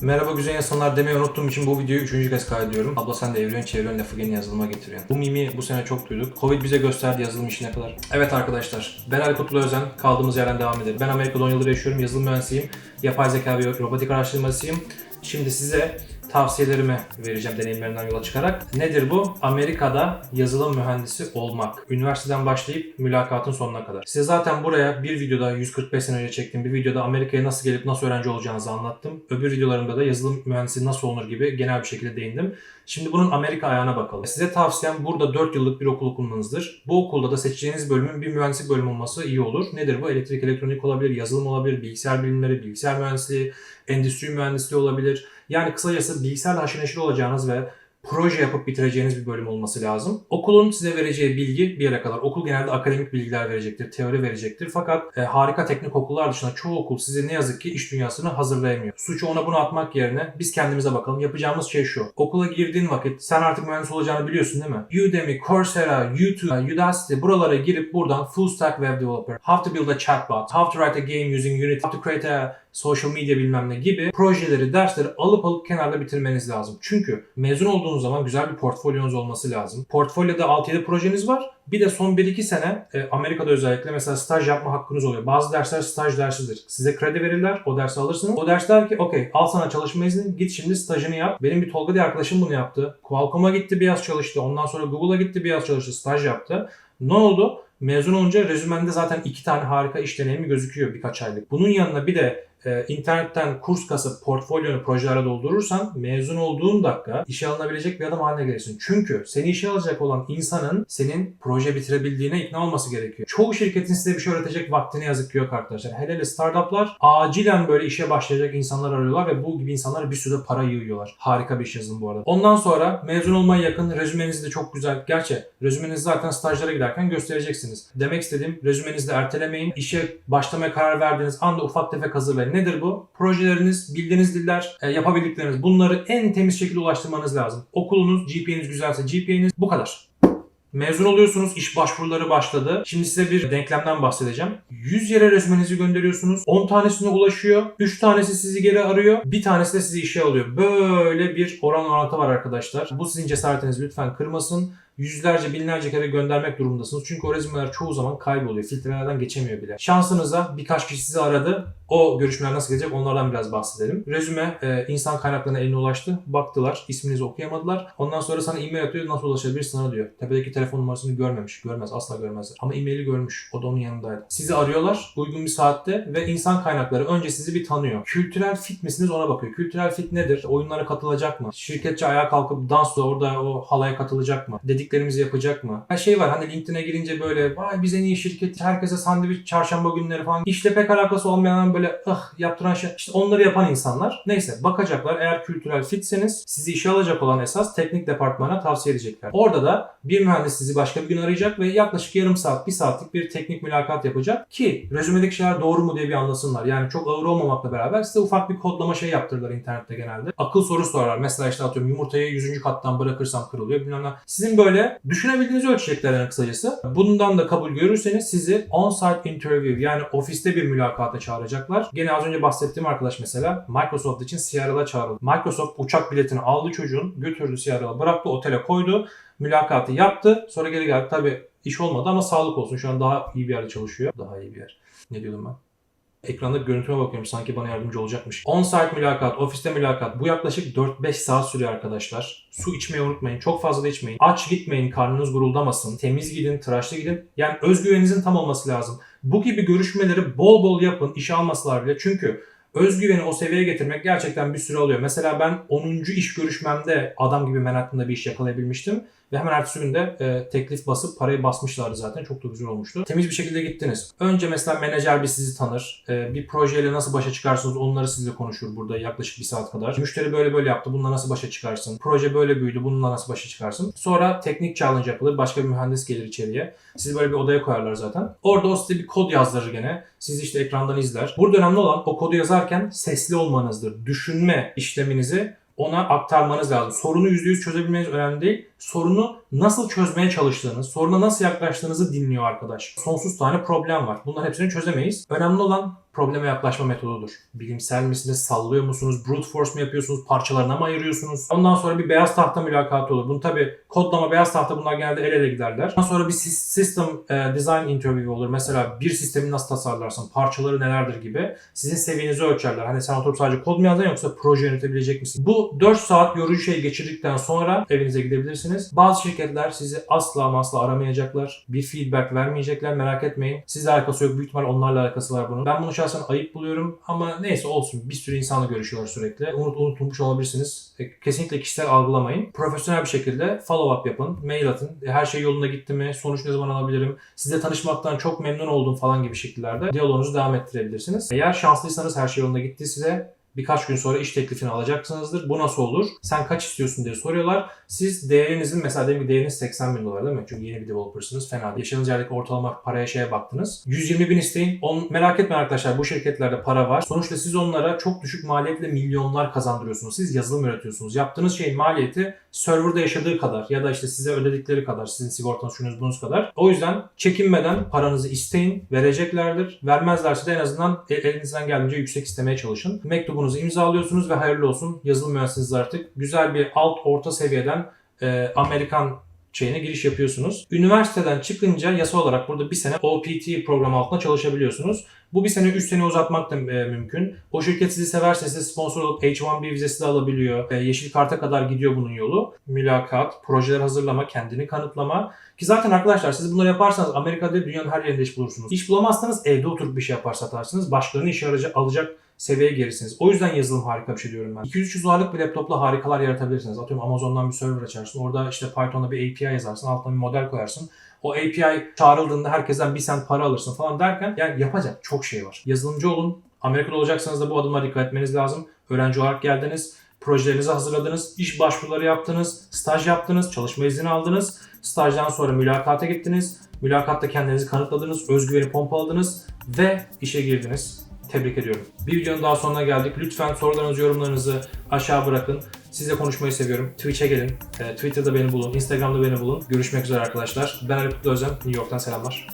Merhaba güzel insanlar demeyi unuttuğum için bu videoyu üçüncü kez kaydediyorum. Abla sen de evren çevren lafı gene yazılıma getiriyorsun. Bu mimi bu sene çok duyduk. Covid bize gösterdi yazılım işi ne kadar. Evet arkadaşlar ben Ali Kutlu Özen. Kaldığımız yerden devam edelim. Ben Amerika'da 10 yıldır yaşıyorum. Yazılım mühendisiyim. Yapay zeka ve robotik araştırmacısıyım. Şimdi size tavsiyelerimi vereceğim deneyimlerimden yola çıkarak. Nedir bu? Amerika'da yazılım mühendisi olmak. Üniversiteden başlayıp mülakatın sonuna kadar. Size zaten buraya bir videoda 145 sene önce çektiğim bir videoda Amerika'ya nasıl gelip nasıl öğrenci olacağınızı anlattım. Öbür videolarımda da yazılım mühendisi nasıl olunur gibi genel bir şekilde değindim. Şimdi bunun Amerika ayağına bakalım. Size tavsiyem burada 4 yıllık bir okul okumanızdır. Bu okulda da seçeceğiniz bölümün bir mühendislik bölümü olması iyi olur. Nedir bu? Elektrik, elektronik olabilir, yazılım olabilir, bilgisayar bilimleri, bilgisayar mühendisliği, endüstri mühendisliği olabilir. Yani kısacası bilgisayarla haşır neşir olacağınız ve proje yapıp bitireceğiniz bir bölüm olması lazım. Okulun size vereceği bilgi bir yere kadar. Okul genelde akademik bilgiler verecektir, teori verecektir. Fakat e, harika teknik okullar dışında çoğu okul size ne yazık ki iş dünyasını hazırlayamıyor. Suçu ona bunu atmak yerine biz kendimize bakalım. Yapacağımız şey şu. Okula girdiğin vakit sen artık mühendis olacağını biliyorsun değil mi? Udemy, Coursera, YouTube, Udacity buralara girip buradan full stack web developer, how to build a chatbot, how to write a game using Unity, how to create a social media bilmem ne gibi projeleri, dersleri alıp alıp kenarda bitirmeniz lazım. Çünkü mezun olduğunuz zaman güzel bir portfolyonuz olması lazım. Portfolyoda 6-7 projeniz var. Bir de son 1-2 sene e, Amerika'da özellikle mesela staj yapma hakkınız oluyor. Bazı dersler staj dersidir. Size kredi verirler, o dersi alırsınız. O ders der ki okey al sana çalışma izni, git şimdi stajını yap. Benim bir Tolga diye arkadaşım bunu yaptı. Qualcomm'a gitti bir yaz çalıştı. Ondan sonra Google'a gitti bir yaz çalıştı, staj yaptı. Ne oldu? Mezun olunca rezümende zaten iki tane harika iş deneyimi gözüküyor birkaç aylık. Bunun yanına bir de e, internetten kurs kasıp portfolyonu projelere doldurursan mezun olduğun dakika işe alınabilecek bir adam haline gelirsin. Çünkü seni işe alacak olan insanın senin proje bitirebildiğine ikna olması gerekiyor. Çoğu şirketin size bir şey öğretecek vaktini yazık ki yok arkadaşlar. Hele hele startuplar acilen böyle işe başlayacak insanlar arıyorlar ve bu gibi insanlara bir sürü para yığıyorlar. Harika bir iş yazılım bu arada. Ondan sonra mezun olmaya yakın rezümeniz de çok güzel. Gerçi rezümenizi zaten stajlara giderken göstereceksiniz. Demek istediğim rezümenizi de ertelemeyin. İşe başlamaya karar verdiğiniz anda ufak tefek hazırlayın. Nedir bu? Projeleriniz, bildiğiniz diller, e, yapabildikleriniz bunları en temiz şekilde ulaştırmanız lazım. Okulunuz, GPA'niz güzelse GPA'niz bu kadar. Mezun oluyorsunuz, iş başvuruları başladı. Şimdi size bir denklemden bahsedeceğim. 100 yere rezümenizi gönderiyorsunuz. 10 tanesine ulaşıyor. 3 tanesi sizi geri arıyor. Bir tanesi de sizi işe alıyor. Böyle bir oran orantı var arkadaşlar. Bu sizin cesaretinizi lütfen kırmasın. Yüzlerce, binlerce kere göndermek durumundasınız. Çünkü o rezümeler çoğu zaman kayboluyor. Filtrelerden geçemiyor bile. Şansınıza birkaç kişi sizi aradı. O görüşmeler nasıl gelecek onlardan biraz bahsedelim. Rezüme e, insan kaynaklarına eline ulaştı. Baktılar. isminizi okuyamadılar. Ondan sonra sana e-mail atıyor. Nasıl ulaşabilirsin sana diyor. Tepedeki telefon numarasını görmemiş. Görmez. Asla görmezler. Ama e-maili görmüş. O da onun yanındaydı. Sizi arıyorlar uygun bir saatte ve insan kaynakları önce sizi bir tanıyor. Kültürel fit misiniz ona bakıyor. Kültürel fit nedir? Oyunlara katılacak mı? Şirketçi ayağa kalkıp dansla orada o halaya katılacak mı? Dediklerimizi yapacak mı? Her şey var. Hani LinkedIn'e girince böyle vay biz en iyi şirket. Herkese sandviç çarşamba günleri falan. İşle pek alakası olmayan böyle ah yaptıran şey. İşte onları yapan insanlar. Neyse bakacaklar. Eğer kültürel fitseniz sizi işe alacak olan esas teknik departmana tavsiye edecekler. Orada da bir mühendis sizi başka bir gün arayacak ve yaklaşık yarım saat, bir saatlik bir teknik mülakat yapacak ki rezümedeki şeyler doğru mu diye bir anlasınlar. Yani çok ağır olmamakla beraber size ufak bir kodlama şey yaptırırlar internette genelde. Akıl soru sorarlar. Mesela işte atıyorum yumurtayı 100. kattan bırakırsam kırılıyor bilmem ne. Sizin böyle düşünebildiğinizi ölçecekler yani kısacası. Bundan da kabul görürseniz sizi on-site interview yani ofiste bir mülakata çağıracaklar. Gene az önce bahsettiğim arkadaş mesela Microsoft için Seattle'a çağrıldı. Microsoft uçak biletini aldı çocuğun götürdü Seattle'a bıraktı otele koydu. Mülakatı yaptı. Sonra geri geldi. Tabii iş olmadı ama sağlık olsun. Şu an daha iyi bir yerde çalışıyor. Daha iyi bir yer. Ne diyordum ben? Ekranda görüntüme bakıyorum sanki bana yardımcı olacakmış. On-site mülakat, ofiste mülakat bu yaklaşık 4-5 saat sürüyor arkadaşlar. Su içmeyi unutmayın. Çok fazla da içmeyin. Aç gitmeyin, karnınız guruldamasın. Temiz gidin, tıraşlı gidin. Yani özgüveninizin tam olması lazım. Bu gibi görüşmeleri bol bol yapın. İşe almasalar bile. Çünkü özgüveni o seviyeye getirmek gerçekten bir süre alıyor. Mesela ben 10. iş görüşmemde adam gibi Manhattan'da bir iş yakalayabilmiştim. Ve hemen ertesi gün de e, teklif basıp parayı basmışlardı zaten. Çok da güzel olmuştu. Temiz bir şekilde gittiniz. Önce mesela menajer bir sizi tanır. E, bir projeyle nasıl başa çıkarsınız onları sizinle konuşur burada yaklaşık bir saat kadar. Müşteri böyle böyle yaptı. Bununla nasıl başa çıkarsın? Proje böyle büyüdü. Bununla nasıl başa çıkarsın? Sonra teknik challenge yapılır. Başka bir mühendis gelir içeriye. Sizi böyle bir odaya koyarlar zaten. Orada o size bir kod yazdırır gene. Siz işte ekrandan izler. Burada önemli olan o kodu yazarken sesli olmanızdır. Düşünme işleminizi ona aktarmanız lazım. Sorunu %100 çözebilmeniz önemli değil. Sorunu nasıl çözmeye çalıştığınız, soruna nasıl yaklaştığınızı dinliyor arkadaş. Sonsuz tane problem var. Bunların hepsini çözemeyiz. Önemli olan probleme yaklaşma metodudur. Bilimsel misiniz, sallıyor musunuz, brute force mu yapıyorsunuz, parçalarına mı ayırıyorsunuz? Ondan sonra bir beyaz tahta mülakatı olur. Bunu tabi kodlama, beyaz tahta bunlar genelde el ele giderler. Ondan sonra bir sys- system e, design interview olur. Mesela bir sistemi nasıl tasarlarsın, parçaları nelerdir gibi. Sizin seviyenizi ölçerler. Hani sen oturup sadece kod mu yazacaksın yoksa proje yönetebilecek misin? Bu 4 saat yorucu şey geçirdikten sonra evinize gidebilirsiniz. Bazı şirketler sizi asla asla aramayacaklar. Bir feedback vermeyecekler merak etmeyin. Sizle alakası yok. Büyük ihtimal onlarla alakası var bunun. Ben bunu şahsen ayıp buluyorum ama neyse olsun. Bir sürü insanla görüşüyorlar sürekli. Unut, unutulmuş olabilirsiniz. E, Kesinlikle kişisel algılamayın. Profesyonel bir şekilde follow up yapın. Mail atın. E, Her şey yolunda gitti mi? Sonuç ne zaman alabilirim? Sizle tanışmaktan çok memnun oldum falan gibi şekillerde diyaloğunuzu devam ettirebilirsiniz. Eğer şanslıysanız her şey yolunda gitti size birkaç gün sonra iş teklifini alacaksınızdır. Bu nasıl olur? Sen kaç istiyorsun diye soruyorlar. Siz değerinizin mesela diyelim değeriniz 80 bin dolar değil mi? Çünkü yeni bir developersınız. Fena değil. Yaşadığınız yerdeki ortalama paraya şeye baktınız. 120 bin isteyin. On, merak etmeyin arkadaşlar bu şirketlerde para var. Sonuçta siz onlara çok düşük maliyetle milyonlar kazandırıyorsunuz. Siz yazılım üretiyorsunuz. Yaptığınız şeyin maliyeti serverda yaşadığı kadar ya da işte size ödedikleri kadar, sizin sigortanız şunuz bunuz kadar. O yüzden çekinmeden paranızı isteyin, vereceklerdir. Vermezlerse de en azından el- elinizden geldiğince yüksek istemeye çalışın. Mektubunuzu imzalıyorsunuz ve hayırlı olsun. Yazılım mühendisiniz artık. Güzel bir alt orta seviyeden e, Amerikan şeyine giriş yapıyorsunuz. Üniversiteden çıkınca yasa olarak burada bir sene OPT programı altında çalışabiliyorsunuz. Bu bir sene 3 sene uzatmak da e, mümkün. O şirket sizi severse size sponsor olup H1B vizesi de alabiliyor. E, yeşil karta kadar gidiyor bunun yolu. Mülakat, projeler hazırlama, kendini kanıtlama. Ki zaten arkadaşlar siz bunları yaparsanız Amerika'da dünyanın her yerinde iş bulursunuz. İş bulamazsanız evde oturup bir şey yapar satarsınız. Başkalarının işe alacak seviyeye gelirsiniz. O yüzden yazılım harika bir şey diyorum ben. 200-300 dolarlık bir laptopla harikalar yaratabilirsiniz. Atıyorum Amazon'dan bir server açarsın. Orada işte Python'da bir API yazarsın. Altına bir model koyarsın. O API çağrıldığında herkesten bir sent para alırsın falan derken yani yapacak çok şey var. Yazılımcı olun. Amerika'da olacaksanız da bu adımlara dikkat etmeniz lazım. Öğrenci olarak geldiniz. Projelerinizi hazırladınız. iş başvuruları yaptınız. Staj yaptınız. Çalışma izni aldınız. Stajdan sonra mülakata gittiniz. Mülakatta kendinizi kanıtladınız. Özgüveni pompaladınız. Ve işe girdiniz. Tebrik ediyorum. Bir videonun daha sonuna geldik. Lütfen sorularınızı, yorumlarınızı aşağı bırakın. Sizle konuşmayı seviyorum. Twitch'e gelin. E, Twitter'da beni bulun. Instagram'da beni bulun. Görüşmek üzere arkadaşlar. Ben Ali Kutlu Özen. New York'tan selamlar.